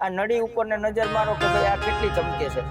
આ નળી ઉપર ને નજર મારો કે ભાઈ આ કેટલી ચમકે છે.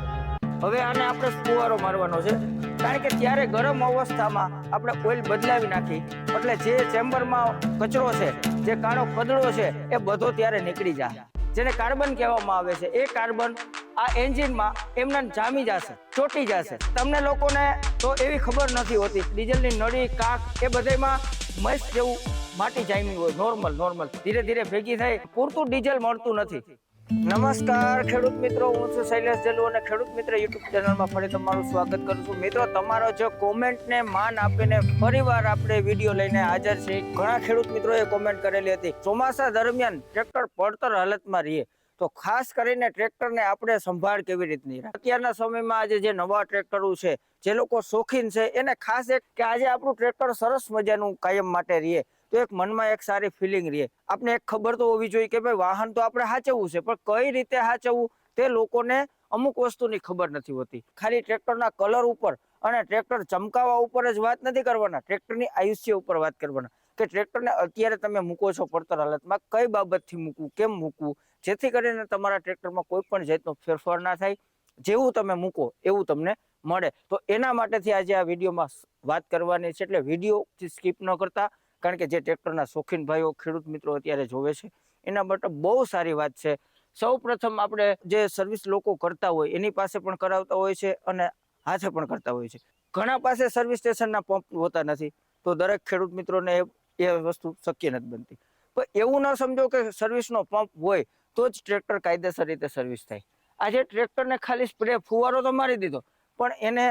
હવે આને આપણે ફુવારો મારવાનો છે. કારણ કે ત્યારે ગરમ અવસ્થામાં આપણે ઓઇલ બદલાવી નાખી, એટલે જે ચેમ્બરમાં કચરો છે, જે કાળો કદડો છે, એ બધો ત્યારે નીકળી જાય. જેને કાર્બન કહેવામાં આવે છે. એ કાર્બન આ એન્જિનમાં એમને જામી જશે, ચોટી જશે. તમને લોકોને તો એવી ખબર નથી હોતી, ડીઝલની નળી, કાક, એ બધામાં મસ્ત જેવું માટી જામી હોય, નોર્મલ નોર્મલ. ધીરે ધીરે ભેગી થઈ, પૂરતું ડીઝલ મળતું નથી. નમસ્કાર, ખેડૂત મિત્રો. હું છું શૈલેષ જલુ અને ખેડૂત મિત્ર યુટ્યુબ ચેનલમાં ફરી તમારું સ્વાગત કરું છું. મિત્રો, તમારો જો કોમેન્ટને માન આપીને ફરીવાર આપણે વીડિયો લઈને હાજર છે ઘણા ખેડૂત મિત્રોએ કોમેન્ટ કરેલી હતી, ચોમાસા દરમિયાન ટ્રેક્ટર પડતર હાલતમાં રહીએ. તો ખાસ કરીને ટ્રેક્ટરને આપણે સંભાળ કેવી રીતની? અત્યારના સમયમાં આજે જે નવા ટ્રેક્ટરો છે, જે લોકો શોખીન છે, એને ખાસ એક કે આજે આપણું ટ્રેક્ટર સરસ મજાનું કાયમ માટે રહીએ. તો એક મનમાં એક સારી ફિલિંગ રહે. આપણે એક ખબર તો હોવી જોઈએ કે ભાઈ વાહન તો આપણે હાચવવું છે, પણ કઈ રીતે હાચવવું તે લોકોને અમુક વસ્તુની ખબર નથી હોતી. ખાલી ટ્રેક્ટરના કલર ઉપર અને ટ્રેક્ટર ચમકાવવા ઉપર જ વાત નથી કરવાના, ટ્રેક્ટરની આયુષ્ય ઉપર વાત કરવાના. કે ટ્રેક્ટરને અત્યારે તમે મૂકો છો પડતર હાલતમાં, કઈ બાબતથી મૂકવું, કેમ મૂકવું? જેથી કરીને તમારા ટ્રેક્ટરમાં કોઈ પણ જાતનો ફેરફાર ના થાય. જેવું તમે મૂકો, એવું તમને મળે. તો એના માટેથી આજે આ વિડીયોમાં વાત કરવાની છે, એટલે વીડિયો સ્કીપ ન કરતા. કારણ કે જે ટ્રેક્ટરના શોખીન ભાઈઓ, ખેડૂત મિત્રો અત્યારે જોવે છે, એના માટે બહુ સારી વાત છે. સૌ આપણે જે સર્વિસ લોકો કરતા હોય, એની પાસે પણ કરાવતા હોય છે અને હાથે પણ કરતા હોય છે. ઘણા પાસે સર્વિસ સ્ટેશનના પંપ હોતા નથી, તો દરેક ખેડૂત મિત્રોને એ વસ્તુ શક્ય નથી બનતી. પણ એવું ન સમજો કે સર્વિસનો પંપ હોય, તો જ ટ્રેક્ટર કાયદેસર રીતે સર્વિસ થાય. આજે ટ્રેક્ટરને ખાલી સ્પ્રે ફુવારો તો મારી દીધો, પણ એને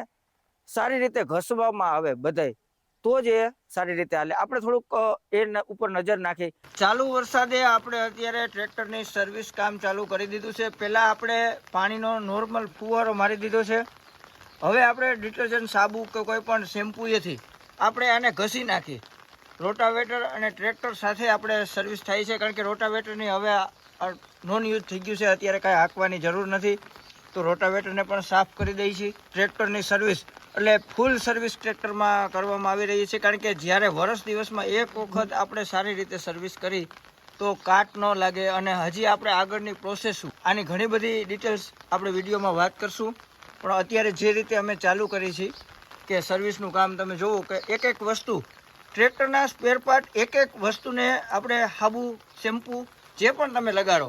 સારી રીતે ઘસવામાં આવે બધાય. તો જ એ સારી રીતે હાલે. આપણે થોડુંક એ ઉપર નજર નાખી. ચાલુ વરસાદે આપણે અત્યારે ટ્રેક્ટરની સર્વિસ કામ ચાલુ કરી દીધું છે. પહેલાં આપણે પાણીનો નોર્મલ ફુવારો મારી દીધો છે. હવે આપણે ડિટર્જન્ટ સાબુ કે કોઈ પણ શેમ્પૂએથી આપણે આને ઘસી નાખી રોટાવેટર અને ટ્રેક્ટર સાથે આપણે સર્વિસ થાય છે. કારણ કે રોટાવેટરની હવે નોન યુઝ થઈ ગયું છે. અત્યારે કાંઈ હાંકવાની જરૂર નથી. તો રોટાવેટરને પણ સાફ કરી દઈએ છીએ ટ્રેક્ટરની સર્વિસ એટલે ફૂલ સર્વિસ ટ્રેક્ટરમાં કરવામાં આવી રહી છે, કારણ કે જ્યારે વર્ષ દિવસમાં એક વખત આપણે સારી રીતે સર્વિસ કરી, તો કાટ ન લાગે અને હજી આપણે આગળની પ્રોસેસ આની ઘણી બધી ડિટેલ્સ આપણે વિડીયોમાં વાત કરશું. પણ અત્યારે જે રીતે અમે ચાલુ કરી છે, કે સર્વિસનું કામ તમે જુઓ કે એક એક વસ્તુ ટ્રેક્ટરના સ્પેરપાર્ટ એક એક વસ્તુને આપણે હાબુ શેમ્પુ જે પણ તમે લગાડો,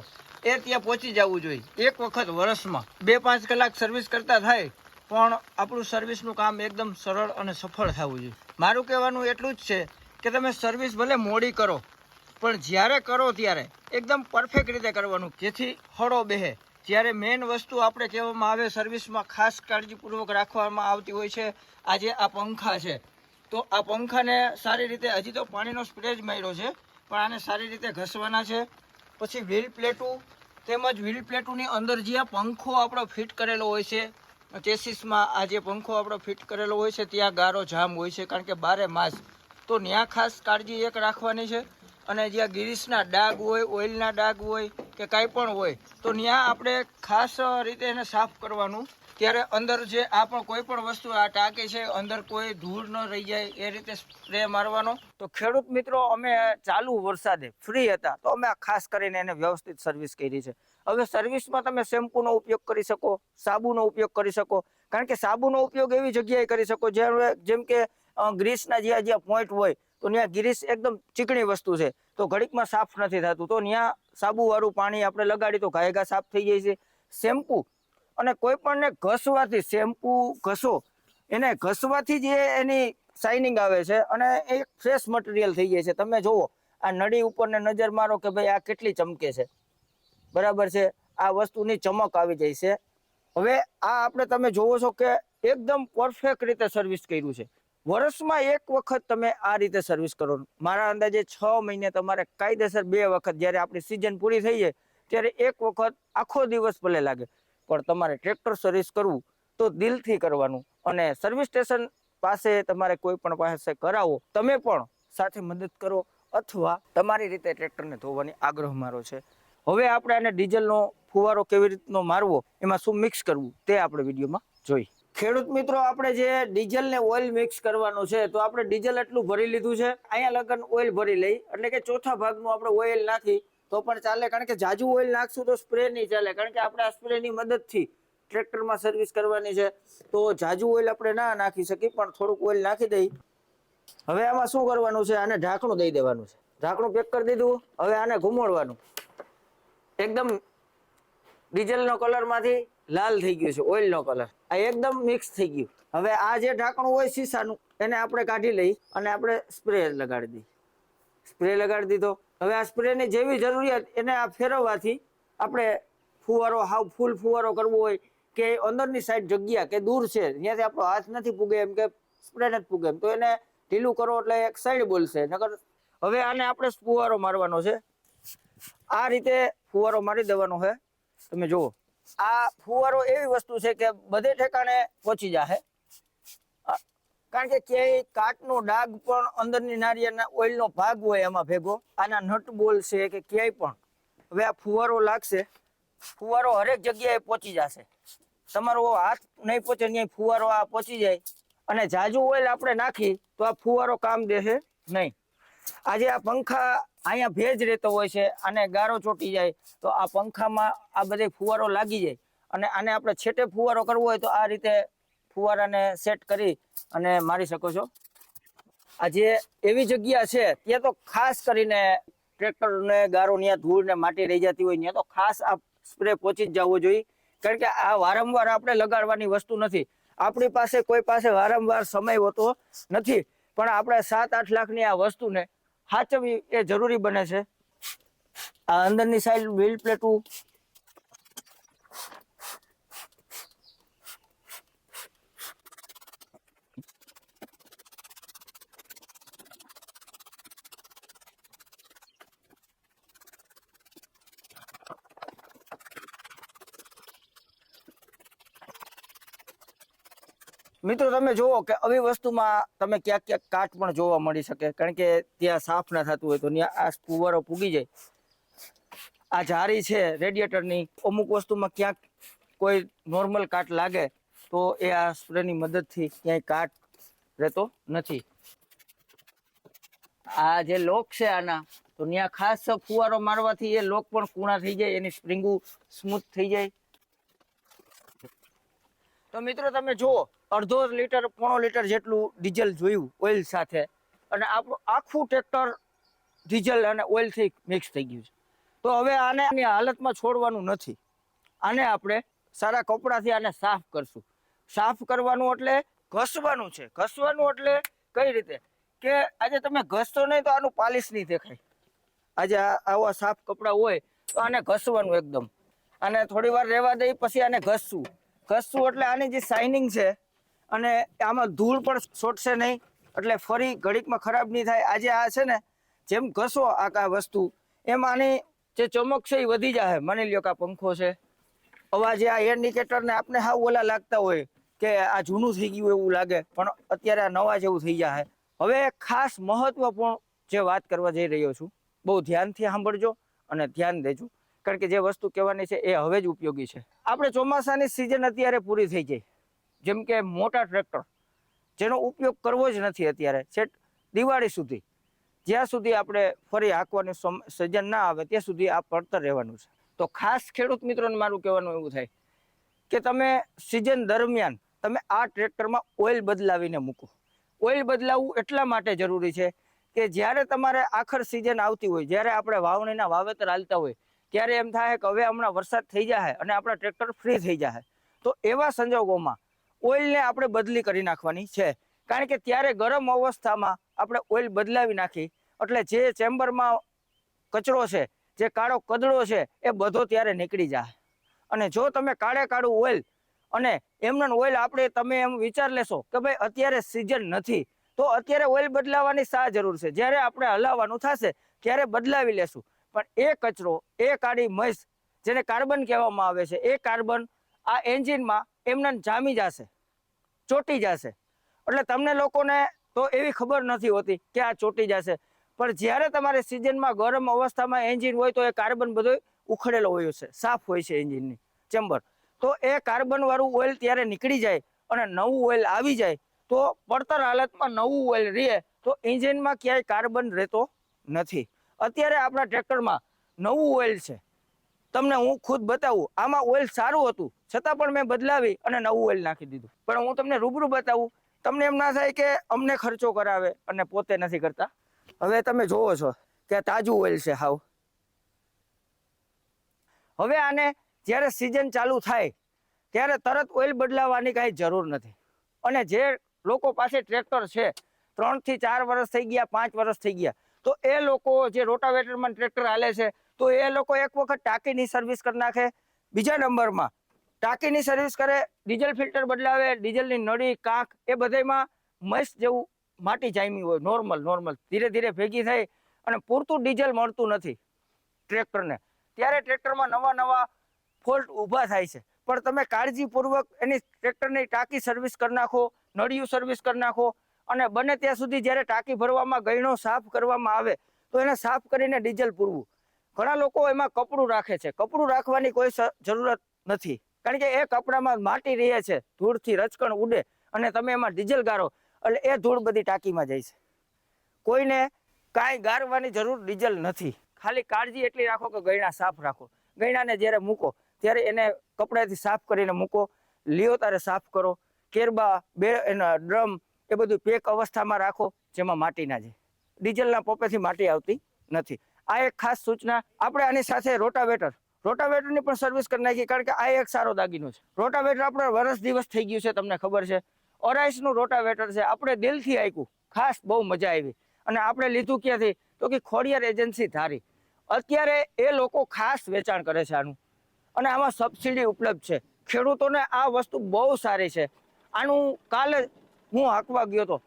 એ ત્યાં પહોંચી જવું જોઈએ. એક વખત વર્ષમાં બે પાંચ કલાક સર્વિસ કરતા થાય પણ આપણું સર્વિસનું કામ એકદમ સરળ અને સફળ થવું જોઈએ. મારું કહેવાનું એટલું જ છે કે તમે સર્વિસ ભલે મોડી કરો, પણ જ્યારે કરો ત્યારે એકદમ પરફેક્ટ રીતે કરવાનું, જેથી હળો બેહે. જ્યારે મેઇન વસ્તુ આપણે કહેવામાં આવે સર્વિસમાં ખાસ કાળજીપૂર્વક રાખવામાં આવતી હોય છે, આજે આ પંખા છે. તો આ પંખાને સારી રીતે હજી તો પાણીનો સ્પ્રે જ માર્યો છે, પણ આને સારી રીતે ઘસવાના છે. પછી વ્હીલ પ્લેટું તેમજ વ્હીલ પ્લેટુની અંદર જે પંખો આપણો ફિટ કરેલો હોય છે ચેસીસમાં આ જે પંખો આપણો ફિટ કરેલો હોય છે, ત્યાં ગારો જામ હોય છે, કારણ કે બારે માસ. તો ત્યાં ખાસ કાળજી એક રાખવાની છે. અને જ્યાં ગિરીશના ડાઘ હોય, ઓઇલના ડાઘ હોય કે કાંઈ પણ હોય, તો ત્યાં આપણે ખાસ રીતે એને સાફ કરવાનું. ત્યારે અંદર જે આ પણ કોઈ પણ વસ્તુ આ ટાંકી છે, અંદર કોઈ ધૂળ ન રહી જાય, એ રીતે સ્પ્રે મારવાનો. તો ખેડૂત મિત્રો, અમે ચાલુ વરસાદે ફ્રી હતા, તો અમે ખાસ કરીને એને વ્યવસ્થિત સર્વિસ કરી છે. હવે સર્વિસમાં તમે શેમ્પૂનો ઉપયોગ કરી શકો, સાબુનો ઉપયોગ કરી શકો. કારણ કે સાબુનો ઉપયોગ એવી જગ્યાએ કરી શકો જેમ જેમ કે ગ્રીસના જ્યાં જ્યાં પોઈન્ટ હોય, તો ત્યાં ગ્રીસ એકદમ ચીકણી વસ્તુ છે. તો ઘડીકમાં સાફ નથી થતું. તો ત્યાં સાબુવાળું પાણી આપણે લગાડી તો ઘાયગા સાફ થઈ જાય છે. શેમ્પૂ અને કોઈ પણને ઘસવાથી શેમ્પૂ ઘસો, એને ઘસવાથી જ એની શાઇનિંગ આવે છે અને એ ફ્રેશ મટીરિયલ થઈ જાય છે. તમે જુઓ, આ નળી ઉપર ને નજર મારો કે ભાઈ આ કેટલી ચમકે છે. બરાબર છે? આ વસ્તુની ચમક આવી જાય છે. હવે આ આપણે તમે જોવો છો કે એકદમ પરફેક્ટ રીતે સર્વિસ કર્યું છે. વર્ષમાં એક વખત તમે આ રીતે સર્વિસ કરો. મારા અંદાજે છ મહિને તમારે કાયદેસર બે વખત જ્યારે આપણી સિઝન પૂરી થઈ જાય, ત્યારે એક વખત આખો દિવસ ભલે લાગે. પણ તમારે ટ્રેક્ટર સર્વિસ કરવું તો દિલથી કરવાનું. અને સર્વિસ સ્ટેશન પાસે તમારે કોઈ પણ પાસે કરાવો, તમે પણ સાથે મદદ કરો. અથવા તમારી રીતે ટ્રેક્ટરને ધોવાની આગ્રહ મારો છે. હવે આપણે આને ડીઝલનો ફુવારો કેવી રીતનો મારવો, એમાં શું મિક્સ કરવું, તે આપણે વિડીયોમાં જોઈ. ખેડૂત મિત્રો, આપણે જે ડીઝલ ને ઓઇલ મિક્સ કરવાનું છે, તો આપણે ડીઝલ એટલું ભરી લીધું છે, અહીંયા લગન ઓઇલ ભરી લઈ, એટલે કે ચોથા ભાગનું આપણે ઓઇલ નાખી, તો પણ ચાલે, કારણ કે જાજુ ઓઇલ નાખશું તો સ્પ્રે નહીં ચાલે, કારણ કે આપણે આ સ્પ્રેની મદદથી ટ્રેક્ટરમાં સર્વિસ કરવાની છે, તો જાજુ ઓઇલ આપણે ના નાખી શકીએ, પણ થોડુંક ઓઇલ નાખી દઈ. હવે આમાં શું કરવાનું છે, આને ઢાંકણું દઈ દેવાનું છે. ઢાંકણું પેક કરી દીધું, હવે આને ઘુમાડવાનું. એકદમ ડીઝલનો કલરમાંથી લાલ થઈ ગયું છે, ઓઇલનો કલર. આ એકદમ મિક્સ થઈ ગયું. હવે આ જે ઢાંકણું હોય શીશાનું, એને આપણે કાઢી લઈ અને આપણે સ્પ્રે લગાડી દઈએ. સ્પ્રે લગાડી દીધો. હવે આ સ્પ્રેની જેવી જરૂરિયાત એને આ ફેરવવાથી આપણે ફુવારો, હાવ ફૂલ ફુવારો કરવો હોય કે અંદરની સાઈડ જગ્યા કે દૂર છે, ત્યાંથી આપણો હાથ નથી પૂગે એમ કે સ્પ્રે નથી પૂગે એમ, તો એને ઢીલું કરો એટલે એક સાઈડ બોલશે. નકર હવે આને આપણે ફુવારો મારવાનો છે. આ રીતે ફુવારો મારી દેવાનો છે તમે જુઓ. આ ફુવારો એવી વસ્તુ છે કે બધે ઠેકાણે પહોંચી જશે કારણ કે ક્યાંય કાટનો ડાઘ પણ અંદરની નારિયેળના ઓઇલનો ભાગ હોય એમાં ભેગો. આના નટ બોલ છે કે ક્યાંય પણ. હવે આ ફુવારો લાગશે. ફુવારો હરેક જગ્યાએ પહોંચી જશે. તમારો હાથ નહીં પહોંચે ત્યાં ફુવારો આ પહોંચી જાય. અને જાજુ ઓઇલ આપણે નાખી તો આ ફુવારો કામ દેશે નહીં. આજે આ પંખા અહીંયા ભેજ રહેતો હોય છે અને ગારો ચોટી જાય, તો આ પંખામાં આ બધે ફુવારો લાગી જાય. અને આને આપણે છેટે ફુવારો કરવો હોય તો આ રીતે ફુવારાને સેટ કરી અને મારી શકો છો. આજે એવી જગ્યા છે, ત્યાં તો ખાસ કરીને ટ્રેક્ટરને ગારો ત્યાં ધૂળ ને માટી રહી જતી હોય, ત્યાં તો ખાસ આ સ્પ્રે પહોંચી જ જવો જોઈએ. કારણ કે આ વારંવાર આપણે લગાડવાની વસ્તુ નથી. આપણી પાસે કોઈ પાસે વારંવાર સમય હોતો નથી. પણ આપણે સાત આઠ લાખની આ વસ્તુને સાચવવી એ જરૂરી બને છે. આ અંદરની સાઈડ વ્હીલ પ્લેટું મિત્રો, તમે જુઓ કે આવી વસ્તુમાં તમે ક્યાંક ક્યાંક કાટ પણ જોવા મળી શકે. કારણ કે ત્યાં સાફ ના થતું હોય તો ત્યાં આ ફુવારો પૂગી જાય. આ જારી છે રેડિયેટરની અમુક વસ્તુમાં ક્યાંક કોઈ નોર્મલ કાટ લાગે તો એ આ સ્પ્રેની મદદથી ક્યાંય કાટ રહેતો નથી. આ જે લોક છે આના, તો ત્યાં ખાસ ફુવારો મારવાથી એ લોક પણ કૂણા થઈ જાય, એની સ્પ્રિંગુ સ્મૂથ થઈ જાય. તો મિત્રો તમે જુઓ, અડધો લીટર, પોણો લીટર જેટલું ડીઝલ જોયું ઓઇલ સાથે. અને આપણું આખું ટ્રેક્ટર ડીઝલ અને ઓઇલથી મિક્સ થઈ ગયું છે. તો હવે આને આની હાલતમાં છોડવાનું નથી. આને આપણે સારા કપડાથી આને સાફ કરશું. સાફ કરવાનું એટલે ઘસવાનું છે. ઘસવાનું એટલે કઈ રીતે? કે આજે તમે ઘસશો નહીં તો આનું પાલિશ નહીં દેખાય. આજે આવા સાફ કપડાં હોય તો આને ઘસવાનું એકદમ. અને થોડી વાર રહેવા દઈ પછી આને ઘસવું ઘસવું એટલે આની જે શાઇનિંગ છે, અને આમાં ધૂળ પણ છોટશે નહીં, એટલે ફરી ઘડીકમાં ખરાબ નહીં થાય. આજે આ છે ને, જેમ ઘસો આ કા વસ્તુ, એમ આની જે ચમક છે એ વધી જાય માની લ્યો કે પંખો છે. અવાજે આ ઇન્ડિકેટરને આપણે હા ઓલા લાગતા હોય કે આ જૂનું થઈ ગયું એવું લાગે, પણ અત્યારે આ નવા જેવું થઈ જાય હવે ખાસ મહત્વપૂર્ણ જે વાત કરવા જઈ રહ્યો છું, બહુ ધ્યાનથી સાંભળજો અને ધ્યાન દેજો. કારણ કે જે વસ્તુ કહેવાની છે એ હવે જ ઉપયોગી છે. આપણે ચોમાસાની સિઝન અત્યારે પૂરી થઈ જાય જેમ કે મોટા ટ્રેક્ટર જેનો ઉપયોગ કરવો જ નથી અત્યારે. છેટ દિવાળી સુધી. જ્યાં સુધી આપણે ફરી હાંકવાની સિઝન ના આવે, ત્યાં સુધી આ પડતર રહેવાનું છે. તો ખાસ ખેડૂત મિત્રોને મારું કહેવાનું એવું થાય કે તમે સિઝન દરમિયાન તમે આ ટ્રેક્ટરમાં ઓઇલ બદલાવીને મૂકો. ઓઇલ બદલાવવું એટલા માટે જરૂરી છે કે જ્યારે તમારે આખર સિઝન આવતી હોય, જ્યારે આપણે વાવણીના વાવેતર હાલતા હોય ત્યારે એમ થાય કે હવે હમણાં વરસાદ થઈ જાય અને આપણા ટ્રેક્ટર ફ્રી થઈ જાય તો એવા સંજોગોમાં ઓઇલને આપણે બદલી કરી નાખવાની છે. કારણ કે ત્યારે ગરમ અવસ્થામાં આપણે ઓઇલ બદલાવી નાખી. એટલે જે ચેમ્બરમાં કચરો છે, જે કાળો કદડો છે, એ બધો ત્યારે નીકળી જાય અને જો તમે કાળે કાળું ઓઇલ અને એમને ઓઇલ આપણે, તમે એમ વિચાર લેશો કે ભાઈ અત્યારે સિઝન નથી, તો અત્યારે ઓઇલ બદલાવાની શા જરૂર છે? જ્યારે આપણે હલાવવાનું થશે, ત્યારે બદલાવી લેશું. પણ એ કચરો, એ કાળી મસ જેને કાર્બન કહેવામાં આવે છે, એ કાર્બન આ એન્જિનમાં એમને જામી જશે, ચોટી જશે. એટલે તમને લોકોને તો એવી ખબર નથી હોતી કે આ ચોટી જશે. પણ જ્યારે તમારે સિઝનમાં ગરમ અવસ્થામાં એન્જિન હોય તો એ કાર્બન બધો ઉખડેલો હોય છે, સાફ હોય છે એન્જિનની ચેમ્બર. તો એ કાર્બનવાળું ઓઇલ ત્યારે નીકળી જાય અને નવું ઓઇલ આવી જાય તો પડતર હાલતમાં નવું ઓઇલ રહે તો એન્જિનમાં ક્યાંય કાર્બન રહેતો નથી. અત્યારે આપણા ટ્રેક્ટરમાં નવું ઓઇલ છે. તમને હું ખુદ બતાવું, આમાં ઓઇલ સારું હતું, છતાં પણ મેં બદલાવી અને નવું ઓઇલ નાખી દીધું. પણ હું તમને રૂબરૂ બતાવું, તમને એમ ના થાય કે અમને ખર્ચો કરાવે અને પોતે નથી કરતા. હવે તમે જોવો છો કે તાજું ઓઇલ છે હાવ. હવે આને જ્યારે સિઝન ચાલુ થાય, ત્યારે તરત ઓઇલ બદલાવવાની કાંઈ જરૂર નથી. અને જે લોકો પાસે ટ્રેક્ટર છે, ત્રણથી ચાર વર્ષ થઈ ગયા, પાંચ વર્ષ થઈ ગયા તો એ લોકો જે રોટાવેટરમાં ટ્રેક્ટર હાલે છે, તો એ લોકો એક વખત ટાંકીની સર્વિસ કરી નાખે. બીજા નંબરમાં, ટાંકીની સર્વિસ કરે ડીઝલ ફિલ્ટર બદલાવે ડીઝલની નળી, કાંક, એ બધામાં મસ્ત જેવું માટી જામી હોય નોર્મલ નોર્મલ ધીરે ધીરે ભેગી થઈ અને પૂરતું ડીઝલ મળતું નથી ટ્રેક્ટરને. ત્યારે ટ્રેક્ટરમાં નવા નવા ફોલ્ટ ઊભા થાય છે. પણ તમે કાળજીપૂર્વક એની ટ્રેક્ટરની ટાંકી સર્વિસ કરી નાખો, નળિયું સર્વિસ કરી નાખો અને બને ત્યાં સુધી જ્યારે ટાંકી ભરવામાં ગયણો સાફ કરવામાં આવે, તો એને સાફ કરીને ડીઝલ પૂરવું. ઘણા લોકો એમાં કપડું રાખે છે. કપડું રાખવાની કોઈ જરૂરત નથી. કારણ કે એ કપડામાં માટી રહે છે, ધૂળથી રચકણ ઉડે અને તમે એમાં ડીઝલ ગારો, એટલે એ ધૂળ બધી ટાંકીમાં જાય છે. કોઈને કાંઈ ગારવાની જરૂર ડીઝલ નથી. ખાલી કાળજી એટલી રાખો કે ગયણા સાફ રાખો. ગયણાને જ્યારે મૂકો, ત્યારે એને કપડાથી સાફ કરીને મૂકો. લ્યો તારે સાફ કરો. કેરબા, બે, એના ડ્રમ એ બધું પેક અવસ્થામાં રાખો, જેમાં માટી ના જાય. ડીઝલના પોપેથી માટી આવતી નથી. આ એક ખાસ સૂચના, આપણે આની સાથે રોટાવેટર. રોટાવેટરની પણ સર્વિસ કરી નાખી કારણ કે આ એક સારો દાગીનો છે. રોટાવેટર આપણે વરસ દિવસ થઈ ગયું છે, તમને ખબર છે. ઓરાઇસનું રોટાવેટર છે, આપણે દિલથી આપ્યું. ખાસ બહુ મજા આવી. અને આપણે લીધું ક્યાંથી? તો કે ખોડિયાર એજન્સી ધારી. અત્યારે એ લોકો ખાસ વેચાણ કરે છે આનું. અને આમાં સબસિડી ઉપલબ્ધ છે. ખેડૂતોને આ વસ્તુ બહુ સારી છે. આનું કાલે હું હાંકવા ગયો હતો.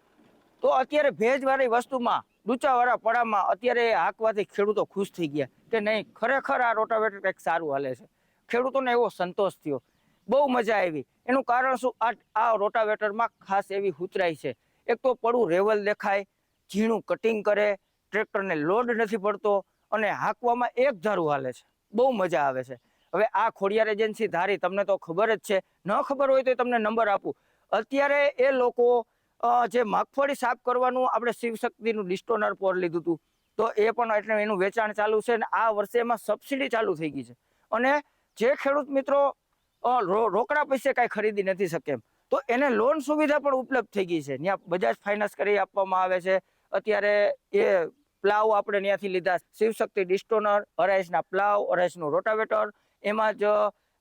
તો અત્યારે ભેજવાળી વસ્તુમાં ડૂચાવાળા પડામાં અત્યારે એ હાંકવાથી ખેડૂતો ખુશ થઈ ગયા કે નહીં, ખરેખર આ રોટાવેટર કંઈક સારું હાલે છે. ખેડૂતોને એવો સંતોષ થયો. બહુ મજા આવી. એનું કારણ શું? આ આ રોટાવેટરમાં ખાસ એવી હુતરાઈ છે. એક તો પડું રેવલ દેખાય, ઝીણું કટિંગ કરે, ટ્રેક્ટરને લોડ નથી પડતો અને હાંકવામાં એક ધારું હાલે છે. બહુ મજા આવે છે. હવે આ ખોડિયાર એજન્સી ધારી, તમને તો ખબર જ છે. ન ખબર હોય તો તમને નંબર આપું. અત્યારે એ લોકો જે મગફળી સાફ કરવાનું આપણે શિવશક્તિનું ડિસ્ટોનર પોર લીધું હતું, તો એ પણ એટલે એનું વેચાણ ચાલુ છે અને આ વર્ષે એમાં સબસિડી ચાલુ થઈ ગઈ છે. અને જે ખેડૂત મિત્રો રોકડા પૈસે કાંઈ ખરીદી નથી શકે તો એને લોન સુવિધા પણ ઉપલબ્ધ થઈ ગઈ છે. ત્યાં બજાજ ફાઇનાન્સ કરી આપવામાં આવે છે. અત્યારે એ પ્લાવ આપણે ત્યાંથી લીધા. શિવશક્તિ ડિસ્ટોનર અરાઈસના પ્લાવ અરાઈસનું રોટાવેટર એમાં જ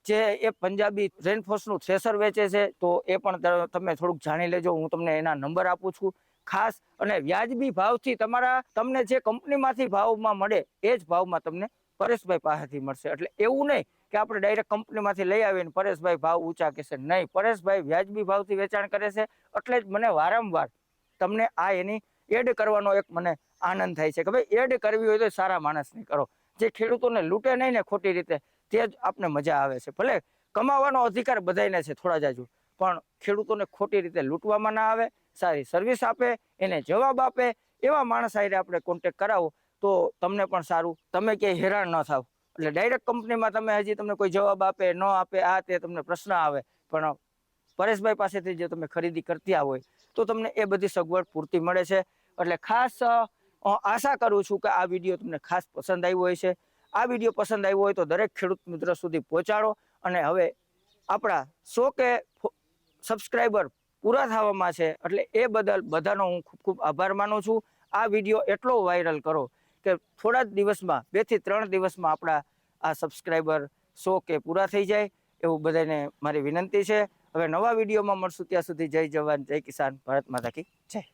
જે એ પંજાબી રેનફોર્સનું થ્રેસર વેચે છે, તો એ પણ તમે થોડુંક જાણી લેજો, હું તમને એના નંબર આપું છું. ખાસ અને વ્યાજબી ભાવથી તમારા, તમને જે કંપનીમાંથી ભાવમાં મળે, એ જ ભાવમાં તમને પરેશભાઈ પાસેથી મળશે. એટલે એવું નહીં કે આપણે ડાયરેક્ટ કંપનીમાંથી લઈ આવીને પરેશભાઈ ભાવ ઊંચા કહેશે. નહીં, પરેશભાઈ વ્યાજબી ભાવથી વેચાણ કરે છે, એટલે જ મને વારંવાર તમને આ એની એડ કરવાનો એક મને આનંદ થાય છે કે ભાઈ એડ કરવી હોય તો સારા માણસની કરો. જે ખેડૂતોને લૂંટે નહીં ને ખોટી રીતે તે જ આપને મજા આવે છે. ભલે કમાવાનો અધિકાર બધાને છે, થોડા જાજુ. પણ ખેડૂતોને ખોટી રીતે લૂંટવામાં ના આવે, સારી સર્વિસ આપે, એને જવાબ આપે, એવા માણસ સાથે આપણે કોન્ટેક કરાવો, તો તમને પણ સારું. તમે ક્યાંય હેરાન ન થાવ. એટલે ડાયરેક્ટ કંપનીમાં તમે હજી તમને કોઈ જવાબ આપે, ન આપે, આ તે તમને પ્રશ્ન આવે. પણ પરેશભાઈ પાસેથી જે તમે ખરીદી કરતા હોય, તો તમને એ બધી સગવડ પૂરતી મળે છે. એટલે ખાસ આશા કરું છું કે આ વીડિયો તમને ખાસ પસંદ આવ્યો હોય છે આ વીડિયો પસંદ આવ્યો હોય તો દરેક ખેડૂત મિત્ર સુધી પહોંચાડો અને હવે આપણા સો કે સબસ્ક્રાઈબર પૂરા થવામાં છે એટલે એ બદલ બધાનો હું ખૂબ ખૂબ આભાર માનું છું. આ વીડિયો એટલો વાયરલ કરો કે થોડા જ દિવસમાં બેથી ત્રણ દિવસમાં આપણા આ સબસ્ક્રાઈબર સો કે પૂરા થઈ જાય એવું બધાને મારી વિનંતી છે. હવે નવા વિડીયોમાં મળશું ત્યાં સુધી જય જવાન, જય કિસાન, ભારત માતા કી જય.